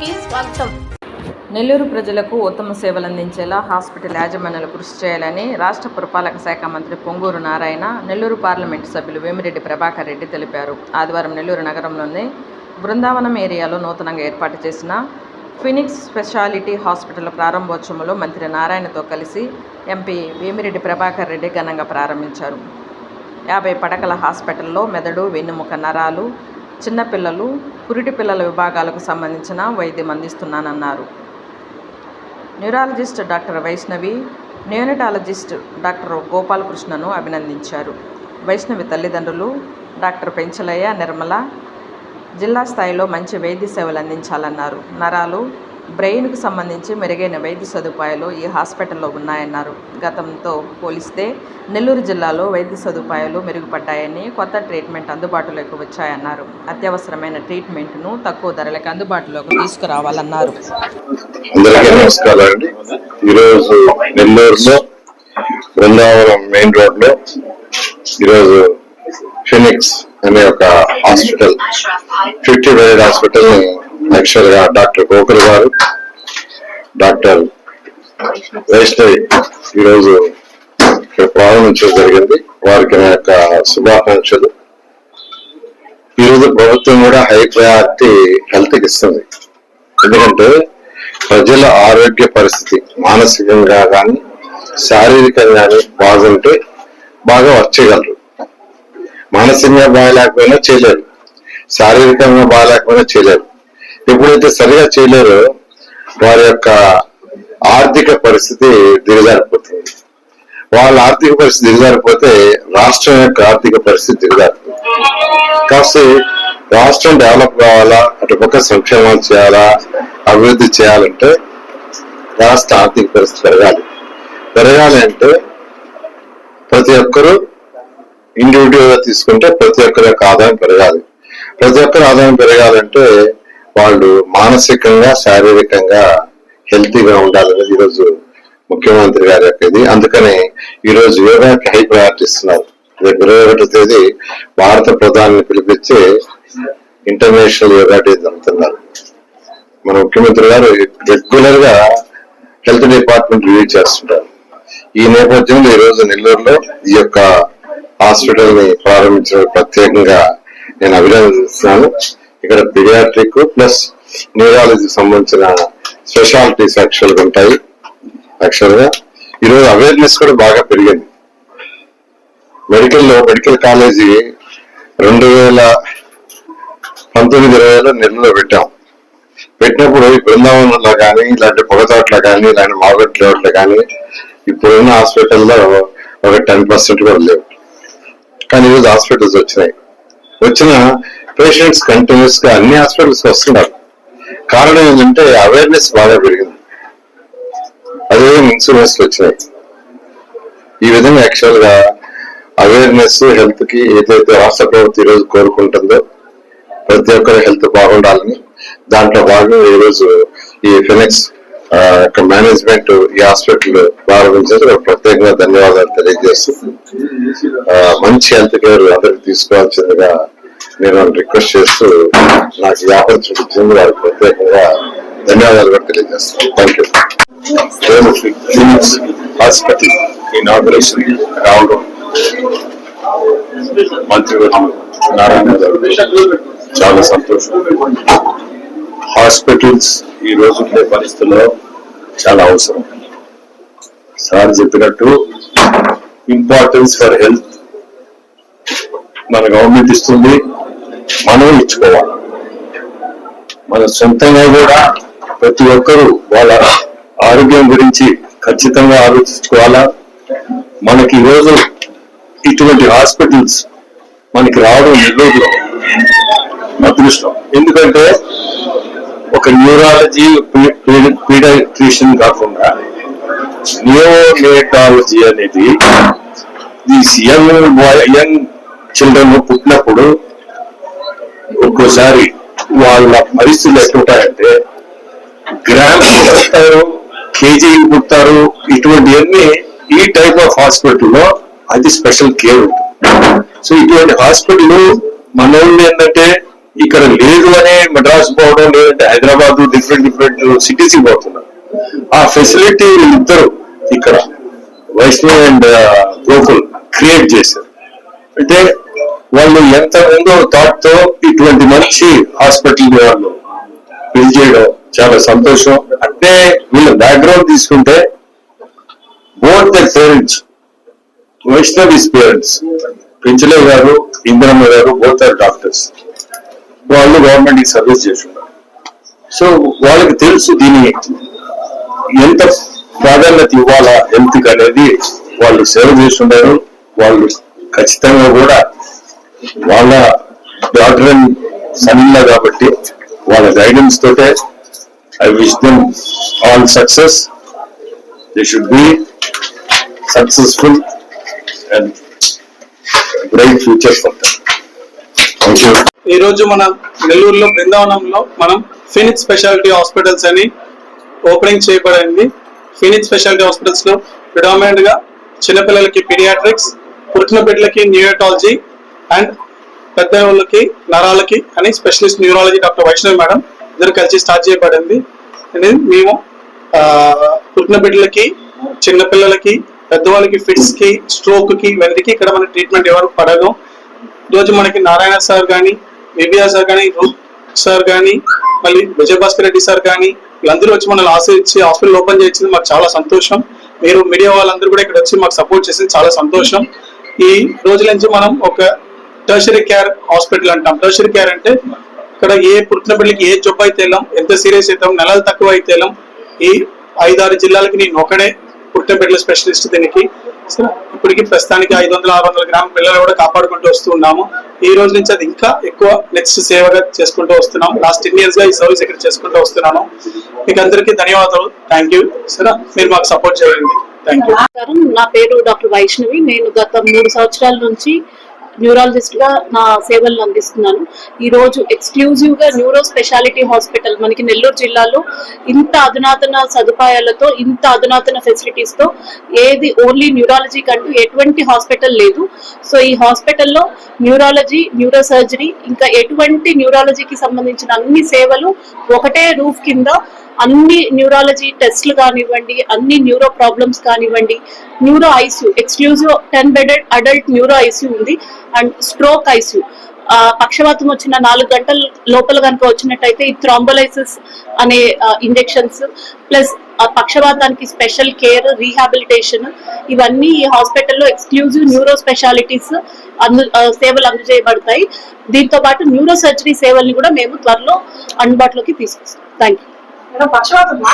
కి స్వాగతం. నెల్లూరు ప్రజలకు ఉత్తమ సేవలు అందించేలా హాస్పిటల్ యాజమాన్యాలు కృషి చేయాలని రాష్ట్ర పురపాలక శాఖ మంత్రి పొంగూరు నారాయణ నెల్లూరు పార్లమెంటు సభ్యులు వేమిరెడ్డి ప్రభాకర్ రెడ్డి తెలిపారు. ఆదివారం నెల్లూరు నగరంలోని బృందావనం ఏరియాలో నూతనంగా ఏర్పాటు చేసిన ఫినిక్స్ స్పెషాలిటీ హాస్పిటల్ ప్రారంభోత్సవంలో మంత్రి నారాయణతో కలిసి ఎంపీ వేమిరెడ్డి ప్రభాకర్ రెడ్డి ఘనంగా ప్రారంభించారు. యాభై పడకల హాస్పిటల్లో మెదడు వెన్నుముక నరాలు చిన్నపిల్లలు పురిటి పిల్లల విభాగాలకు సంబంధించిన వైద్యం అందిస్తున్నానన్నారు. Neurologist doctor Vaishnavi neonatologist doctor గోపాలకృష్ణను అభినందించారు. వైష్ణవి తల్లిదండ్రులు డాక్టర్ పెంచలయ్య నిర్మల జిల్లా స్థాయిలో మంచి వైద్య సేవలు అందించాలన్నారు. నరాలు బ్రెయిన్కు సంబంధించి మెరుగైన వైద్య సదుపాయాలు ఈ హాస్పిటల్లో ఉన్నాయన్నారు. గతంతో పోలిస్తే నెల్లూరు జిల్లాలో వైద్య సదుపాయాలు మెరుగుపడ్డాయని కొత్త ట్రీట్మెంట్ అందుబాటులోకి వచ్చాయన్నారు. అత్యవసరమైన ట్రీట్మెంట్ను తక్కువ ధరలకు అందుబాటులోకి తీసుకురావాలన్నారు. అందరికీ నమస్కారం అండి ఈరోజు నెల్లూరులో బృందావనం మెయిన్ ఈరోజు ఫినిక్స్ అనే ఒక హాస్పిటల్ ఫిఫ్టీ హాస్పిటల్ యాక్చువల్గా డాక్టర్ గోకుల్ గారు డాక్టర్ వైష్ణవి ఈరోజు ఇక్కడ ప్రారంభించడం జరిగింది. వారికి నా యొక్క శుభాకాంక్షలు. ఈరోజు ప్రభుత్వం కూడా హై ప్రయారిటీ హెల్త్కి ఇస్తుంది. ఎందుకంటే ప్రజల ఆరోగ్య పరిస్థితి మానసికంగా కానీ శారీరకంగా కానీ బాగుంటే బాగా వర్క్ చేయగలరు. మానసికంగా బాగలేకపోయినా చేయలేరు. శారీరకంగా బాగలేకపోయినా చేయలేరు. ఎప్పుడైతే సరిగా చేయలేరో వారి యొక్క ఆర్థిక పరిస్థితి దిగజారిపోతుంది. వాళ్ళ ఆర్థిక పరిస్థితి దిగజారిపోతే రాష్ట్రం యొక్క ఆర్థిక పరిస్థితి దిగజారిపోతుంది. కాస్త రాష్ట్రం డెవలప్ కావాలా అటుపక్క సంక్షేమాలు చేయాలా అభివృద్ధి చేయాలంటే రాష్ట్ర ఆర్థిక పరిస్థితి పెరగాలి. పెరగాలి అంటే ప్రతి ఒక్కరూ ఇండివిజువల్గా తీసుకుంటే ప్రతి ఒక్కరి యొక్క ఆదాయం పెరగాలి. ప్రతి ఒక్కరి ఆదాయం పెరగాలంటే వాళ్ళు మానసికంగా శారీరకంగా హెల్తీగా ఉండాలనేది ఈరోజు ముఖ్యమంత్రి గారి యొక్క ఇది. అందుకని ఈరోజు యోగాకి హై ప్రయారిటీ ఇస్తున్నారు. రేపు ఇరవై ఒకటో తేదీ భారత ప్రధాని పిలిపించి ఇంటర్నేషనల్ యోగా డే జరుగుతున్నారు మన ముఖ్యమంత్రి గారు రెగ్యులర్గా హెల్త్ డిపార్ట్మెంట్ రివ్యూ చేస్తుంటారు. ఈ నేపథ్యంలో ఈ రోజు నెల్లూరులో ఈ యొక్క హాస్పిటల్ని ప్రారంభించడం ప్రత్యేకంగా నేను అభినందిస్తున్నాను. ఇక్కడ పిడియాట్రిక్ ప్లస్ న్యూరాలజీకి సంబంధించిన స్పెషాలిటీస్ యాక్చువల్గా ఉంటాయి. యాక్చువల్గా ఈరోజు అవేర్నెస్ కూడా బాగా పెరిగింది. మెడికల్లో మెడికల్ కాలేజీ రెండు వేల పంతొమ్మిది ఇరవైలో నెలలో పెట్టాం. పెట్టినప్పుడు ఈ బృందావనంలో కానీ ఇలాంటి పొగతోటలో కానీ ఇలాంటి మాగట్ లేఅవుట్లో కానీ ఇప్పుడున్న హాస్పిటల్లో ఒక టెన్ పర్సెంట్ కూడా లేవు. కానీ ఈరోజు హాస్పిటల్స్ వచ్చినాయి. వచ్చిన పేషెంట్స్ కంటిన్యూస్గా అన్ని హాస్పిటల్స్ వస్తున్నారు. కారణం ఏంటంటే అవేర్నెస్ బాగా పెరిగింది. అదే ఇన్సూరెన్స్ వచ్చినాయి. ఈ విధంగా యాక్చువల్గా అవేర్నెస్ హెల్త్కి ఏదైతే రాష్ట్ర ప్రభుత్వం ఈరోజు కోరుకుంటుందో ప్రతి ఒక్కరి హెల్త్ బాగుండాలని దాంట్లో భాగంగా ఈరోజు ఈ ఫినిక్స్ యొక్క మేనేజ్మెంట్ ఈ హాస్పిటల్ ప్రారంభించారు ప్రత్యేకంగా ధన్యవాదాలు తెలియజేస్తూ మంచి హెల్త్ కేర్ అందరికి తీసుకోవాల్సిందిగా నేను రిక్వెస్ట్ చేస్తూ నాకు వ్యాపారం చూపించింది వారికి ప్రత్యేకంగా ధన్యవాదాలు కూడా తెలియజేస్తాను థ్యాంక్ యూ నేను హాస్పిటల్ ఇనాగరేషన్ రావడం మంత్రివర్యులు నారాయణ గారు చాలా సంతోషం. హాస్పిటల్స్ ఈ రోజు ఉండే పరిస్థితుల్లో చాలా అవసరం. సార్ చెప్పినట్టు ఇంపార్టెన్స్ ఫర్ హెల్త్ మన గవర్నమెంట్ ఇస్తుంది. మనం ఇచ్చుకోవాలి మన సొంతంగా కూడా ప్రతి ఒక్కరూ వాళ్ళ ఆరోగ్యం గురించి ఖచ్చితంగా ఆలోచించుకోవాలా? మనకి ఈరోజు ఇటువంటి హాస్పిటల్స్ మనకి రావడం నెల్లూరులో అదృష్టం. ఎందుకంటే ఒక న్యూరాలజీ పీడియాట్రిషియన్ కాకుండా నియోనేటాలజీ అనేది ఈ యంగ్ బాయ్ యంగ్ చిల్డ్రన్ పుట్టినప్పుడు ఒక్కోసారి వాళ్ళ పరిస్థితులు ఎట్లుంటాయంటే గ్రామ్స్ పుడతారు కేజీలు పుడతారు ఇటువంటివన్నీ ఈ టైప్ ఆఫ్ హాస్పిటల్లో అది స్పెషల్ కేర్ ఉంటుంది. సో ఇటువంటి హాస్పిటల్ మన వాళ్ళు ఏంటంటే ఇక్కడ లేదు అని మద్రాసు పోవడం లేదంటే హైదరాబాద్ డిఫరెంట్ డిఫరెంట్ సిటీస్కి పోతున్నారు. ఆ ఫెసిలిటీ ఇద్దరు ఇక్కడ వైష్ణవ్ అండ్ గోకుల్ క్రియేట్ చేశారు. అంటే వాళ్ళు ఎంత ఉందో థాట్తో ఇటువంటి మంచి హాస్పిటల్ వాళ్ళు బిల్డ్ చేయడం చాలా సంతోషం. అంటే వీళ్ళ బ్యాక్గ్రౌండ్ తీసుకుంటే both the parents Vaishnav is parents Penchale garu Indramma గారు బోత్ ఆర్ డాక్టర్స్ వాళ్ళు గవర్నమెంట్కి సర్వీస్ చేస్తున్నారు. సో వాళ్ళకి తెలుసు దీని ఎంత ప్రాధాన్యత ఇవ్వాలా హెల్త్ అనేది వాళ్ళు సేవ చేస్తున్నారు. వాళ్ళు ఖచ్చితంగా కూడా వాళ్ళ డాక్టర్ అండ్ సన్నిలా కాబట్టి వాళ్ళ గైడెన్స్ తోటే I wish them all success they should be successful and bright future for ఈ రోజు మన నెల్లూరులో బృందావనంలో మనం ఫినిక్స్ స్పెషాలిటీ హాస్పిటల్స్ అని ఓపెనింగ్ చేయబడింది. ఫినిక్స్ స్పెషాలిటీ హాస్పిటల్స్లో ప్రిడామినెంట్గా చిన్నపిల్లలకి పీడియాట్రిక్స్ పుట్టిన బిడ్డలకి న్యూరోటాలజీ అండ్ పెద్ద వాళ్ళకి నరాలకి అని specialist neurology doctor Vaishnavi madam ఇద్దరు కలిసి స్టార్ట్ చేయబడింది. అనేది మేము పుట్టిన బిడ్డలకి చిన్నపిల్లలకి పెద్దవాళ్ళకి ఫిట్స్కి స్ట్రోక్కి ఇక్కడ మన ట్రీట్మెంట్ ఎవరు పడదు. రోజు మనకి నారాయణ సార్ కానీ విబిఆర్ సార్ కానీ రూప్ సార్ కానీ మళ్ళీ విజయభాస్కర్ రెడ్డి సార్ కానీ వీళ్ళందరూ వచ్చి మనల్ని ఆశ్రయించి హాస్పిటల్ ఓపెన్ చేసింది మాకు చాలా సంతోషం. మీరు మీడియా వాళ్ళందరూ కూడా ఇక్కడ వచ్చి మాకు సపోర్ట్ చేసింది చాలా సంతోషం. ఈ రోజుల నుంచి మనం ఒక టర్షరీ కేర్ హాస్పిటల్ అంటాం. టర్షరీ కేర్ అంటే ఇక్కడ ఏ పుట్టిన బిడ్డకి ఏ జబ్బు అయితే వెళ్ళాం ఎంత సీరియస్ అవుతాం నెలలు తక్కువ అయితే వెళ్ళాం ఈ ఐదారు జిల్లాలకి నేను ఒకడే పుట్టిన బిడ్డల స్పెషలిస్ట్ దీనికి. ఇప్పటికి ప్రస్తుతానికి ఐదు వందల ఆరు వందల గ్రామ పిల్లలు కూడా కాపాడుకుంటూ వస్తున్నాము ఈ రోజు నుంచి అది ఇంకా ఎక్కువ నెక్స్ట్ సేవగా చేసుకుంటూ వస్తున్నాం. లాస్ట్ టెన్ ఇయర్స్గా ఈ సర్వీస్ ఇక్కడ చేసుకుంటూ వస్తున్నాను. మీకు అందరికీ ధన్యవాదాలు. థ్యాంక్ యూ సరే మీరు మాకు సపోర్ట్ చేయండి. థ్యాంక్ యూ నా పేరు డాక్టర్ వైష్ణవి. నేను గత మూడు సంవత్సరాల నుంచి న్యూరాలజిస్ట్గా నా సేవలను అందిస్తున్నాను. ఈ రోజు ఎక్స్క్లూజివ్గా న్యూరో స్పెషాలిటీ హాస్పిటల్ మనకి నెల్లూరు జిల్లాలో ఇంత అధునాతన సదుపాయాలతో ఇంత అధునాతన ఫెసిలిటీస్తో ఏది ఓన్లీ న్యూరాలజీ కంటూ ఎటువంటి హాస్పిటల్ లేదు. సో ఈ హాస్పిటల్లో న్యూరాలజీ న్యూరో సర్జరీ ఇంకా ఎటువంటి న్యూరాలజీకి సంబంధించిన అన్ని సేవలు ఒకటే రూఫ్ కింద అన్ని న్యూరాలజీ టెస్ట్లు కానివ్వండి అన్ని న్యూరో ప్రాబ్లమ్స్ కానివ్వండి neuro ICU exclusive ten bedded adult neuro ICU ఉంది అండ్ స్ట్రోక్ ఐసీయూ పక్షవాతం వచ్చిన నాలుగు గంటల లోపల కనుక వచ్చినట్టయితే ఈ థ్రాంబోలైసిస్ అనే ఇంజెక్షన్స్ ప్లస్ ఆ పక్షవాతానికి స్పెషల్ కేర్ రీహాబిలిటేషన్ ఇవన్నీ ఈ హాస్పిటల్లో ఎక్స్క్లూజివ్ న్యూరో స్పెషాలిటీస్ అందు సేవలు అందజేయబడతాయి. దీంతో పాటు న్యూరో సర్జరీ సేవల్ని కూడా మేము త్వరలో అందుబాటులోకి తీసుకొస్తాం. Thank you 那把车怎么